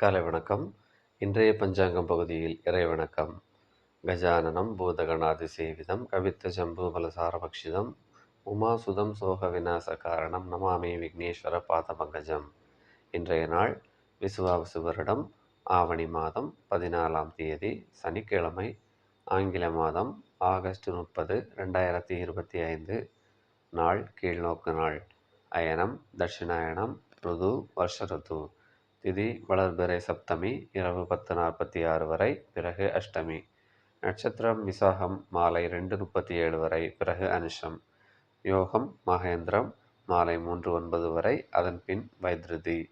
காலை வணக்கம் இன்றைய பஞ்சாங்கம் பகுதியில் இறை வணக்கம் கஜானனம் பூதகணாதி சேவிதம் கவித்த ஜம்பு பலசாரபக்ஷிதம் உமாசுதம் சோக விநாச காரணம் நமாமி விக்னேஸ்வர பாதபங்கஜம். இன்றைய நாள் விசுவாவசு வருடம் ஆவணி மாதம் பதினாலாம் தேதி சனிக்கிழமை ஆங்கில மாதம் ஆகஸ்ட் முப்பது ரெண்டாயிரத்தி இருபத்தி ஐந்து. நாள் கீழ்நோக்கு நாள். அயனம் தட்சிணாயனம் ருது வருஷ ருது. திதி வளர்பிறை சப்தமி இரவு பத்து நாற்பத்தி ஆறு வரை பிறகு அஷ்டமி. நட்சத்திரம் விசாகம் மாலை ரெண்டு முப்பத்தி ஏழு வரை பிறகு அனுஷம். யோகம் மகேந்திரம் மாலை மூன்று ஒன்பது வரை அதன் பின் வைத்ருதி.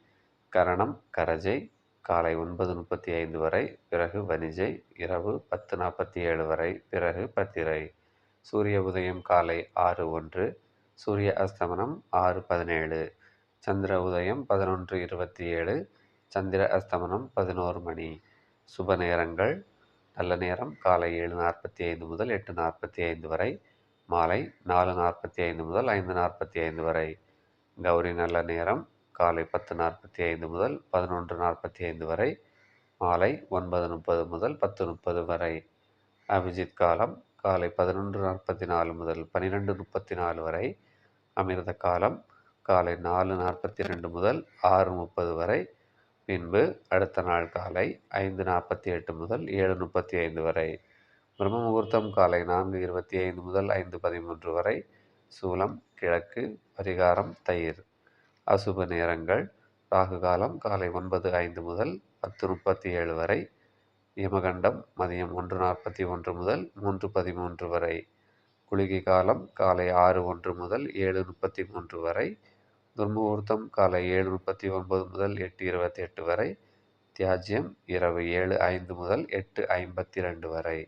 கரணம் கரஜை காலை ஒன்பது முப்பத்தி ஐந்து வரை பிறகு வணிஜை இரவு பத்து நாற்பத்தி ஏழு வரை பிறகு பத்திரை. சூரிய உதயம் காலை ஆறு ஒன்று சூரிய அஸ்தமனம் ஆறு பதினேழு. சந்திர உதயம் பதினொன்று இருபத்தி ஏழு சந்திர அஸ்தமனம் பதினோரு மணி. சுப நேரங்கள். நல்ல நேரம். காலை ஏழு நாற்பத்தி ஐந்து முதல் எட்டு நாற்பத்தி ஐந்து வரை. மாலை நாலு நாற்பத்தி ஐந்து முதல் ஐந்து நாற்பத்தி ஐந்து வரை. கௌரி நல்ல நேரம். காலை பத்து நாற்பத்தி ஐந்து முதல் பதினொன்று நாற்பத்தி ஐந்து வரை. மாலை ஒன்பது முப்பது முதல் பத்து முப்பது வரை. அபிஜித் காலம். காலை பதினொன்று நாற்பத்தி நாலு முதல் பன்னிரெண்டு முப்பத்தி நாலு வரை. அமிர்த காலம். காலை நாலு நாற்பத்தி ரெண்டு முதல் ஆறு முப்பது வரை. பின்பு அடுத்த நாள் காலை ஐந்து நாற்பத்தி எட்டு முதல் ஏழு முப்பத்தி ஐந்து வரை. பிரம்ம முகூர்த்தம் காலை நான்கு இருபத்தி ஐந்து முதல் ஐந்து பதிமூன்று வரை. சூலம் கிழக்கு பரிகாரம் தயிர். அசுப நேரங்கள் ராகு காலம் காலை ஒன்பது ஐந்து முதல் பத்து முப்பத்தி ஏழு வரை. யமகண்டம் மதியம் ஒன்று நாற்பத்தி ஒன்று முதல் மூன்று பதிமூன்று வரை. குளிகை காலம் காலை ஆறு ஒன்று முதல் ஏழு முப்பத்தி மூன்று வரை. துர்முகூர்த்தம் காலை ஏழு முப்பத்தி ஒன்பது முதல் எட்டு இருபத்தி எட்டு வரை தியாஜ்யம் இரவு ஏழு ஐந்து முதல் எட்டு ஐம்பத்தி ரெண்டு வரை.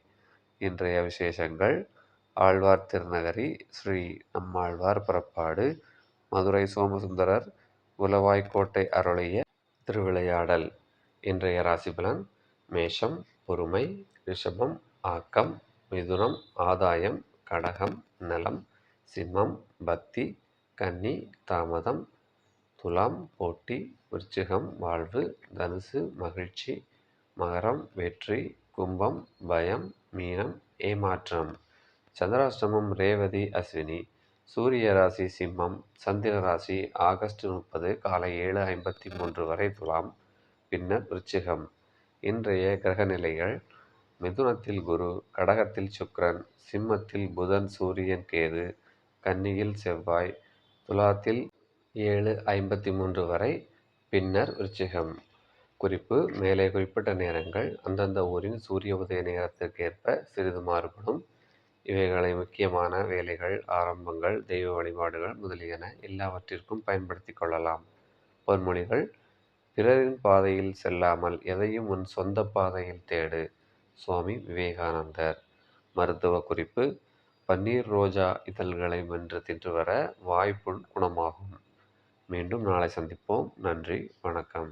இன்றைய விசேஷங்கள் ஆழ்வார் திருநகரி ஸ்ரீ நம்மாழ்வார் புறப்பாடு மதுரை சோமசுந்தரர் உலவாய்க்கோட்டை அருளிய திருவிளையாடல். இன்றைய ராசிபலன் மேஷம் பொறுமை ரிஷபம் ஆக்கம் மிதுனம் ஆதாயம் கடகம் நலம் சிம்மம் பக்தி கன்னி தாமதம் துலாம் போட்டி விருச்சிகம் வாழ்வு தனுசு மகிழ்ச்சி மகரம் வெற்றி கும்பம் பயம் மீனம் ஏமாற்றம். சந்திராஷ்டமம் ரேவதி அஸ்வினி. சூரிய ராசி சிம்மம். சந்திர ராசி ஆகஸ்ட் முப்பது காலை ஏழு ஐம்பத்தி மூன்று வரை துலாம் பின்னர் விருச்சிகம். இன்றைய கிரகநிலைகள் மிதுனத்தில் குரு கடகத்தில் சுக்ரன் சிம்மத்தில் புதன் சூரியன் கேது கன்னியில் செவ்வாய் துலாத்தில் ஏழு ஐம்பத்தி மூன்று வரை பின்னர் விருச்சிகம். குறிப்பு மேலே குறிப்பிட்ட நேரங்கள் அந்தந்த ஊரின் சூரிய உதய நேரத்திற்கேற்ப சிறிது மாறுபடும். இவைகளை முக்கியமான வேலைகள் ஆரம்பங்கள் தெய்வ வழிபாடுகள் முதலியன எல்லாவற்றிற்கும் பயன்படுத்தி கொள்ளலாம். பொன்மொழிகள் பிறரின் பாதையில் செல்லாமல் எதையும் உன் சொந்த பாதையில் தேடு. சுவாமி விவேகானந்தர். மருத்துவ குறிப்பு பன்னீர் ரோஜா இதழ்களை மென்று தின்று வர வாய்ப்புண் குணமாகும். மீண்டும் நாளை சந்திப்போம். நன்றி. வணக்கம்.